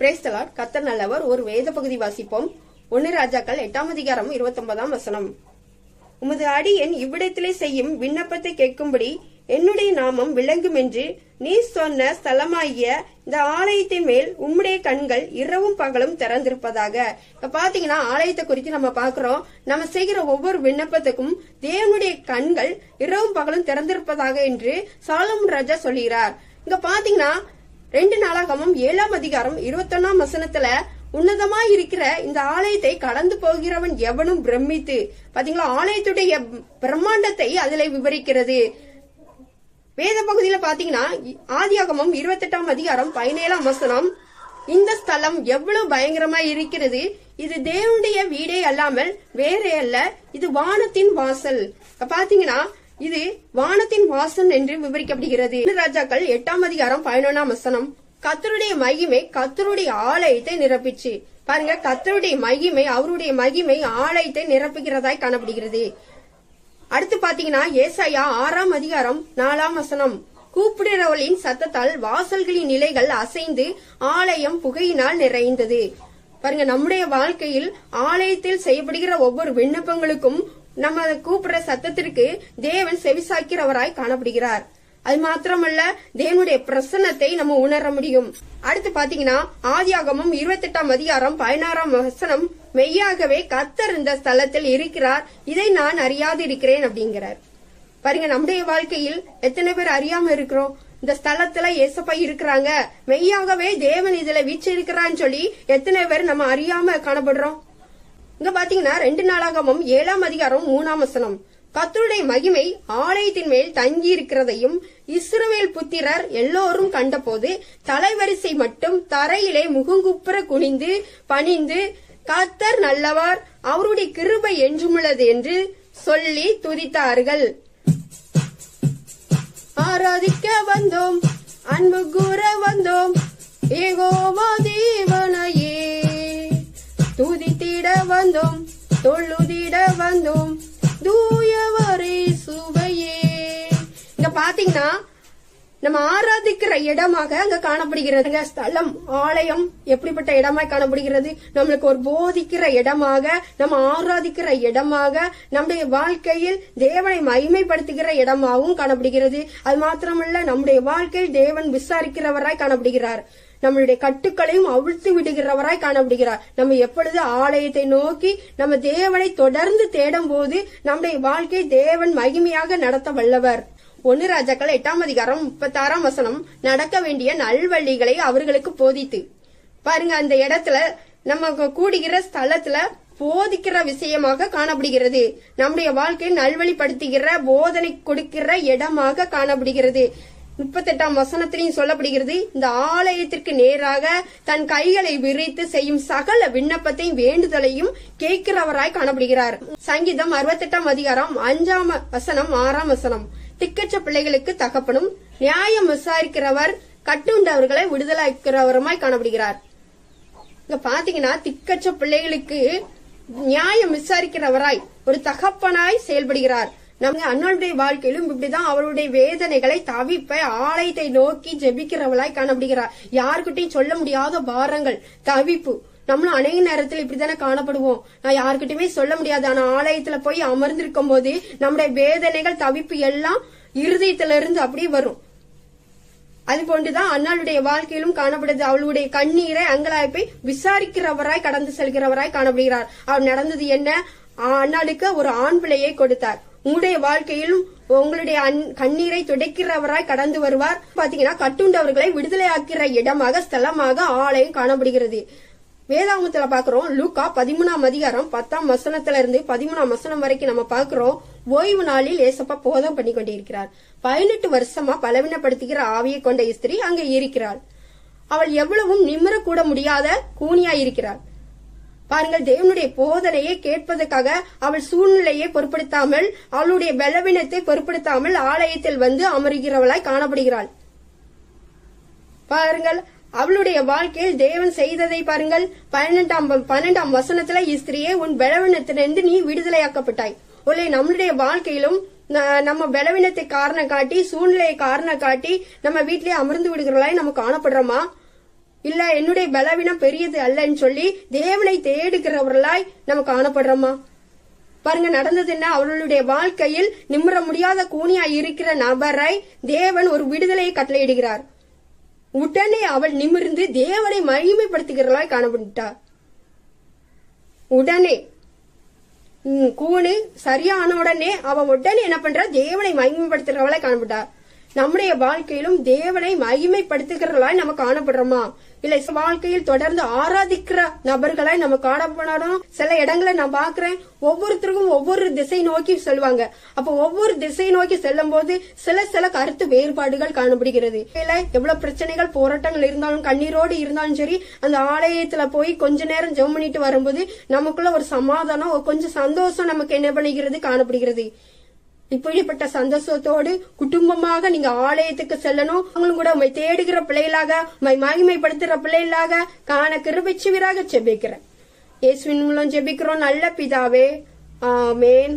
Praise the Lord கத்தர் நல்லவர். ஒரு வேத பகுதி வாசிப்போம். ஒன்னு ராஜாக்கள் எட்டாம் அதிகாரம் இருபத்தி ஒன்பதாம் வசனம். உமது அடியன் இவ்விடத்திலே செய்யும் விண்ணப்பத்தை கேட்கும்படி என்னுடைய நாமம் விளங்கும் என்று நீ சொன்ன ஸ்தலமாகிய இந்த ஆலயத்தின் மேல் உம்முடைய கண்கள் இரவும் பகலும் திறந்திருப்பதாக. இப்ப பாத்தீங்கன்னா ஆலயத்தை குறித்து நம்ம பாக்குறோம். நம்ம செய்கிற ஒவ்வொரு விண்ணப்பத்துக்கும் தேவனுடைய கண்கள் இரவும் பகலும் திறந்திருப்பதாக என்று சாலமுன் ராஜா சொல்கிறார். இங்க பாத்தீங்கன்னா ரெண்டு நாளாகமும் ஏழாம் அதிகாரம் இருபத்தொன்னாம் வசனத்துல உன்னதமா இருக்கிற இந்த ஆலயத்தை கடந்து போகிறவன் எவனும் பிரமித்து. பாத்தீங்களா? ஆலயத்துடைய பிரம்மாண்டத்தை அதுல விவரிக்கிறது. வேத பகுதியில பாத்தீங்கன்னா ஆதியாகமம் இருபத்தெட்டாம் அதிகாரம் பதினேழாம் வசனம் இந்த ஸ்தலம் எவ்வளவு பயங்கரமா இருக்கிறது இது தேவனுடைய வீடே அல்லாமல் வேறே அல்ல. இது வானத்தின் வாசல். பாத்தீங்கன்னா இது வானத்தின் வாசன் என்று விவரிக்கப்படுகிறது. ராஜாக்கள் எட்டாம் அதிகாரம் பதினொன்னாம் வசனம். கத்தருடைய மகிமை கத்தருடைய ஆலயத்தை நிரப்பிச்சு. பாருங்க கத்தருடைய மகிமை அவருடைய மகிமை ஆலயத்தை நிரப்புகிறதாய் காணப்படுகிறது. அடுத்து பாத்தீங்கன்னா ஏசாயா ஆறாம் அதிகாரம் நாலாம் வசனம். கூப்பிடுறவளின் சத்தத்தால் வாசல்களின் நிலைகள் அசைந்து ஆலயம் புகையினால் நிறைந்தது. பாருங்க நம்முடைய வாழ்க்கையில் ஆலயத்தில் செய்யப்படுகிற ஒவ்வொரு விண்ணப்பங்களுக்கும் நம்ம கூப்பிடுற சத்தத்திற்கு தேவன் செவிசாக்கிறவராய் காணப்படுகிறார். அது மாத்திரமல்ல தேவனுடைய பிரசன்னத்தை நம்ம உணர முடியும். அடுத்து பாத்தீங்கன்னா ஆதியாகமும் இருபத்தி எட்டாம் அதிகாரம் பதினாறாம் வசனம் மெய்யாகவே கத்தர் இந்த ஸ்தலத்தில் இருக்கிறார். இதை நான் அறியாது இருக்கிறேன் அப்படிங்கிறார். பாருங்க நம்முடைய வாழ்க்கையில் எத்தனை பேர் அறியாம இருக்கிறோம்? இந்த ஸ்தலத்துல ஏசப்பா இருக்கிறாங்க. மெய்யாகவே தேவன் இதுல வீச்சு இருக்கிறான்னு சொல்லி எத்தனை பேர் நம்ம அறியாம காணப்படுறோம்? இங்க பாத்தீங்கன்னா ரெண்டு நாளாகமும் ஏழாம் அதிகாரம் மூணாம் வசனம். கத்தருடைய மகிமை ஆலயத்தின் மேல் தங்கி இருக்கிறதையும் இஸ்ரவேல் புத்திரர் எல்லோரும் கண்டபோது தலைவரிசை மட்டும் தரையிலே முகங்குப்புற குனிந்து பணிந்து கத்தர் நல்லவர் அவருடைய கிருபை என்றுமுள்ளது என்று சொல்லி துதித்தார்கள். ஆராதிக்க வந்தோம் அன்பு கூற வந்தோம் ஏகோவா தேவனையே. தொழுதிட வந்தோம் தொழுதிட வந்தோம் தூயவரே சுவையே. இங்க பாத்தீங்கன்னா நம்ம ஆராதிக்கிற இடமாக அங்க காணப்படுகிறது. ஸ்தலம் ஆலயம் எப்படிப்பட்ட இடமாய் காணப்படுகிறது? நம்மளுக்கு ஒரு போதிக்கிற இடமாக நம்ம ஆராதிக்கிற இடமாக நம்முடைய வாழ்க்கையில் தேவனை மகிமைப்படுத்துகிற இடமாகவும் காணப்படுகிறது. அது மாத்திரமல்ல நம்முடைய வாழ்க்கையில் தேவன் விசாரிக்கிறவராய் காணப்படுகிறார். நம்மளுடைய கட்டுக்களையும் அவிழ்த்து விடுகிறவராய் காணப்படுகிறார். நம்ம எப்பொழுது ஆலயத்தை நோக்கி நம்ம தேவனை தொடர்ந்து தேடும் போது நம்முடைய வாழ்க்கை தேவன் மகிமையாக நடத்த வல்லவர். ஒன்னு ராஜாக்கள் எட்டாம் அதிகாரம் முப்பத்தாறாம் வசனம் நடக்க வேண்டிய நல்வழிகளை அவர்களுக்கு போதித்து. பாருங்க அந்த இடத்துல நம்ம கூடுகிற ஸ்தலத்துல போதிக்கிற விஷயமாக காணப்படுகிறது. நம்முடைய வாழ்க்கையை நல்வழிப்படுத்துகிற போதனை கொடுக்கிற இடமாக காணப்படுகிறது. முப்பத்தெட்டாம் வசனத்திலையும் சொல்லப்படுகிறது இந்த ஆலயத்திற்கு நேராக தன் கைகளை விரித்து செய்யும் சகல விண்ணப்பத்தையும் வேண்டுதலையும் கேட்கிறவராய் காணப்படுகிறார். சங்கீதம் அறுபத்தெட்டாம் அதிகாரம் அஞ்சாம் வசனம் ஆறாம் வசனம். திக்கச்ச பிள்ளைகளுக்கு தகப்பனும் நியாயம் விசாரிக்கிறவர் கட்டுண்டவர்களை விடுதலாக்கிறவருமாய் காணப்படுகிறார். இங்க பாத்தீங்கன்னா திக்கச்ச பிள்ளைகளுக்கு நியாயம் விசாரிக்கிறவராய் ஒரு தகப்பனாய் செயல்படுகிறார். நம்ம அண்ணனுடைய வாழ்க்கையிலும் இப்படிதான் அவருடைய வேதனைகளை தவிப்ப ஆலயத்தை நோக்கி ஜெபிக்கிறவளாய் காணப்படுகிறார். யாருக்கிட்டையும் சொல்ல முடியாத பாரங்கள் தவிப்பு. நம்மளும் அநேக நேரத்தில் இப்படித்தானே காணப்படுவோம். நான் யாருக்கிட்டயுமே சொல்ல முடியாது. ஆனா ஆலயத்துல போய் அமர்ந்திருக்கும் போது நம்முடைய வேதனைகள் தவிப்பு எல்லாம் இருதயத்துல இருந்து அப்படியே வரும். அது போன்றுதான் அண்ணாளுடைய வாழ்க்கையிலும் காணப்படுது. அவளுடைய கண்ணீரை அங்கலாய்ப்பை விசாரிக்கிறவராய் கடந்து செல்கிறவராய் காணப்படுகிறார். அவர் நடந்தது என்ன? அண்ணாளுக்கு ஒரு ஆண் பிள்ளையை கொடுத்தார். உங்களுடைய வாழ்க்கையிலும் உங்களுடைய கண்ணீரை துடைக்கிறவராய் கடந்து வருவார். பாத்தீங்கன்னா கட்டுண்டவர்களை விடுதலையாக்கிற இடமாக ஸ்தலமாக ஆலயம் காணப்படுகிறது. வேதாகமத்துல பாக்குறோம் லூக்கா பதிமூணாம் அதிகாரம் பத்தாம் வசனத்துல இருந்து பதிமூணாம் வசனம் வரைக்கும் நம்ம பாக்குறோம். ஓய்வு நாளில் ஏசப்பா போதம் பண்ணி கொண்டிருக்கிறார். பதினெட்டு வருஷமா பலவீனப்படுத்துகிற ஆவியை கொண்ட ஸ்திரீ அங்க இருக்கிறாள். அவள் எவ்வளவும் நிம்மரக்கூட முடியாத கூனியா இருக்கிறாள். பாருங்கள் தேவனுடைய போதனையை கேட்பதற்காக அவள் சூழ்நிலையை பொருட்படுத்தாமல் அவளுடைய பலவீனத்தை பொருட்படுத்தாமல் ஆலயத்தில் வந்து அமருகிறவளாய் காணப்படுகிறாள். பாருங்கள் அவளுடைய வாழ்க்கையில் தேவன் செய்ததை பாருங்கள். பன்னெண்டாம் பன்னெண்டாம் வசனத்துல இஸ்திரியே உன் பலவீனத்திலிருந்து நீ விடுதலையாக்கப்பட்டாய். ஒல்லை நம்மளுடைய வாழ்க்கையிலும் நம்ம பலவீனத்தை காரணம் காட்டி சூழ்நிலையை காரணம் காட்டி நம்ம வீட்டிலேயே அமர்ந்து விடுகிறவளாய் நம்ம காணப்படுறோமா? இல்ல என்னுடைய பலவீனம் பெரியது அல்லன்னு சொல்லி தேவனை தேடுகிறவர்களாய் நம்ம காணப்படுறோமா? பாருங்க நடந்தது என்ன? அவர்களுடைய வாழ்க்கையில் நிம்மற முடியாத கூனியா இருக்கிற நபரை தேவன் ஒரு விடுதலையை கட்டளையிடுகிறார். உடனே அவள் நிமிர்ந்து தேவனை மகிமைப்படுத்துகிறவளாய் காணப்பட்டார். உடனே ம், கூணு சரியான உடனே அவ உடனே என்ன பண்றா தேவனை மகிமைப்படுத்துகிறவளாய் காணப்பட்டார். நம்முடைய வாழ்க்கையிலும் தேவனை மகிமைப்படுத்துகிறவர்களாய் நம்ம காணப்படுறோமா? இல்ல வாழ்க்கையில் தொடர்ந்து ஆராதிக்கிற நபர்களாய் நம்ம காணப்படணும். சில இடங்களை நான் பாக்குறேன் ஒவ்வொருத்தருக்கும் ஒவ்வொரு திசை நோக்கி செல்வாங்க. அப்ப ஒவ்வொரு திசை நோக்கி செல்லும் போது சில சில கருத்து வேறுபாடுகள் காணப்படுகிறது. இல்ல எவ்வளவு பிரச்சனைகள் போராட்டங்கள் இருந்தாலும் கண்ணீரோடு இருந்தாலும் சரி அந்த ஆலயத்துல போய் கொஞ்ச நேரம் ஜெம் பண்ணிட்டு வரும்போது நமக்குள்ள ஒரு சமாதானம் ஒரு கொஞ்சம் சந்தோஷம் நமக்கு என்ன பண்ணுகிறது காணப்படுகிறது. இப்படிப்பட்ட சந்தோஷத்தோடு குடும்பமாக நீங்க ஆலயத்துக்கு செல்லணும். அவங்களும் கூட உண்மை தேடுகிற பிள்ளைகளாக உண்மை மகிமைப்படுத்துகிற பிள்ளைகளாக காண கிருபிச்சுவராக ஜெபிக்கிறேன். இயேசுவின் மூலம் ஜெபிக்கிறோம். நல்ல பிதாவே. ஆமேன்.